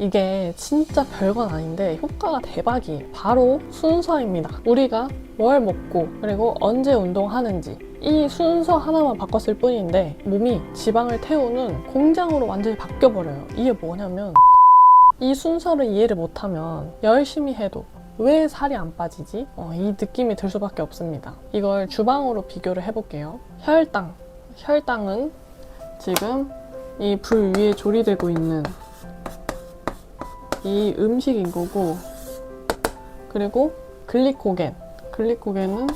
이게 진짜 별건 아닌데 효과가 대박이에요. 바로 순서입니다. 우리가 뭘 먹고 그리고 언제 운동하는지 이 순서 하나만 바꿨을 뿐인데 몸이 지방을 태우는 공장으로 완전히 바뀌어버려요. 이게 뭐냐면 이 순서를 이해를 못하면 열심히 해도 왜 살이 안 빠지지? 어, 이 느낌이 들 수밖에 없습니다. 이걸 주방으로 비교를 해볼게요. 혈당. 혈당은 지금 이 불 위에 조리되고 있는 이 음식인 거고, 그리고 글리코겐. 글리코겐은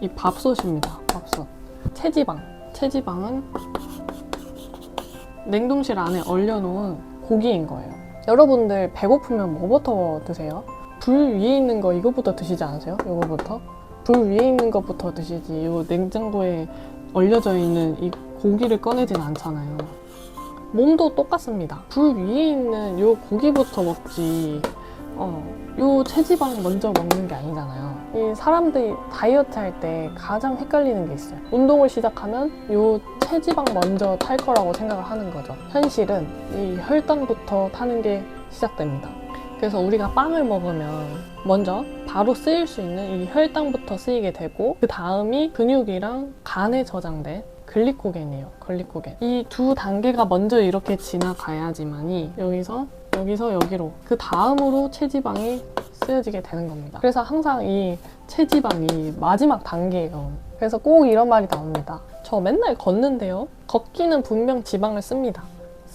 이 밥솥입니다. 밥솥. 체지방. 체지방은 냉동실 안에 얼려놓은 고기인 거예요. 여러분들 배고프면 뭐부터 드세요? 불 위에 있는 거 이거부터 드시지 않으세요? 이거부터? 불 위에 있는 것부터 드시지. 이 냉장고에 얼려져 있는 이 고기를 꺼내진 않잖아요. 몸도 똑같습니다. 불 위에 있는 요 고기부터 먹지. 어, 요 체지방 먼저 먹는 게 아니잖아요. 이 사람들이 다이어트 할 때 가장 헷갈리는 게 있어요. 운동을 시작하면 요 체지방 먼저 탈 거라고 생각을 하는 거죠. 현실은 이 혈당부터 타는 게 시작됩니다. 그래서 우리가 빵을 먹으면 먼저 바로 쓰일 수 있는 이 혈당부터 쓰이게 되고 그 다음이 근육이랑 간에 저장된 글리코겐이에요. 글리코겐. 이 두 단계가 먼저 이렇게 지나가야지만이 여기서 여기서 여기로 그 다음으로 체지방이 쓰여지게 되는 겁니다. 그래서 항상 이 체지방이 마지막 단계예요. 그래서 꼭 이런 말이 나옵니다. 저 맨날 걷는데요. 걷기는 분명 지방을 씁니다.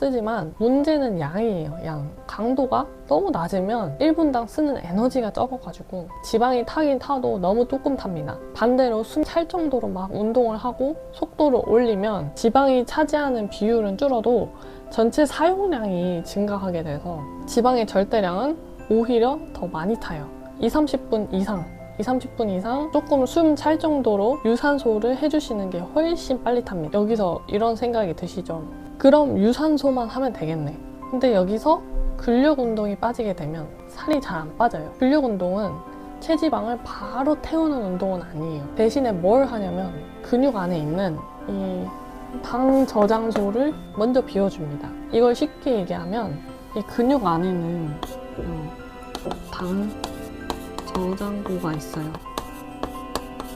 쓰지만 문제는 양이에요. 양. 강도가 너무 낮으면 1분당 쓰는 에너지가 적어가지고 지방이 타긴 타도 너무 조금 탑니다. 반대로 숨 찰 정도로 막 운동을 하고 속도를 올리면 지방이 차지하는 비율은 줄어도 전체 사용량이 증가하게 돼서 지방의 절대량은 오히려 더 많이 타요. 2, 30분 이상 2, 30분 이상 조금 숨 찰 정도로 유산소를 해주시는 게 훨씬 빨리 탑니다. 여기서 이런 생각이 드시죠? 그럼 유산소만 하면 되겠네. 근데 여기서 근력 운동이 빠지게 되면 살이 잘 안 빠져요. 근력 운동은 체지방을 바로 태우는 운동은 아니에요. 대신에 뭘 하냐면 근육 안에 있는 이당 저장소를 먼저 비워줍니다. 이걸 쉽게 얘기하면 이 근육 안에는 어, 당 저장고가 있어요.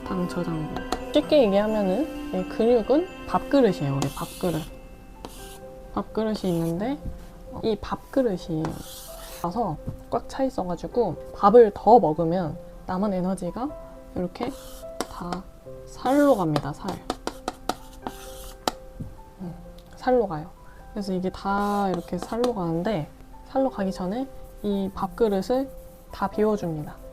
당 저장고. 쉽게 얘기하면은 이 근육은 밥그릇이에요. 우리 밥그릇. 밥그릇이 있는데 이 밥그릇이 와서 꽉 차 있어가지고 밥을 더 먹으면 남은 에너지가 이렇게 다 살로 갑니다. 살. 음, 살로 가요. 그래서 이게 다 이렇게 살로 가는데 살로 가기 전에 이 밥그릇을 다 비워줍니다.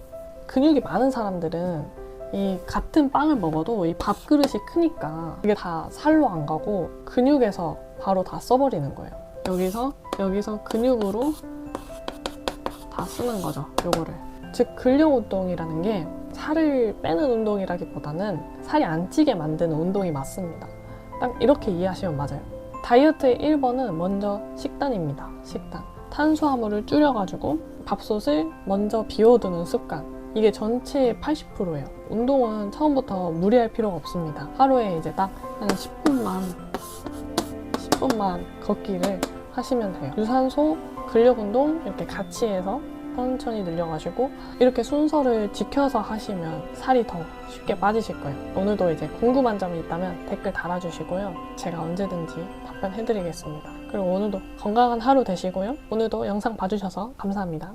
근육이 많은 사람들은 이 같은 빵을 먹어도 이 밥그릇이 크니까 이게 다 살로 안 가고 근육에서 바로 다 써버리는 거예요. 여기서 여기서 근육으로 다 쓰는 거죠. 요거를. 즉 근력 운동이라는 게 살을 빼는 운동이라기보다는 살이 안 찌게 만드는 운동이 맞습니다. 딱 이렇게 이해하시면 맞아요. 다이어트의 1번은 먼저 식단입니다. 식단. 탄수화물을 줄여가지고 밥솥을 먼저 비워두는 습관. 이게 전체의 80%예요. 운동은 처음부터 무리할 필요가 없습니다. 하루에 이제 딱 한 10분만 10분만 걷기를 하시면 돼요. 유산소, 근력 운동 이렇게 같이 해서 천천히 늘려가지고 이렇게 순서를 지켜서 하시면 살이 더 쉽게 빠지실 거예요. 오늘도 이제 궁금한 점이 있다면 댓글 달아주시고요. 제가 언제든지 답변해드리겠습니다. 그리고 오늘도 건강한 하루 되시고요. 오늘도 영상 봐주셔서 감사합니다.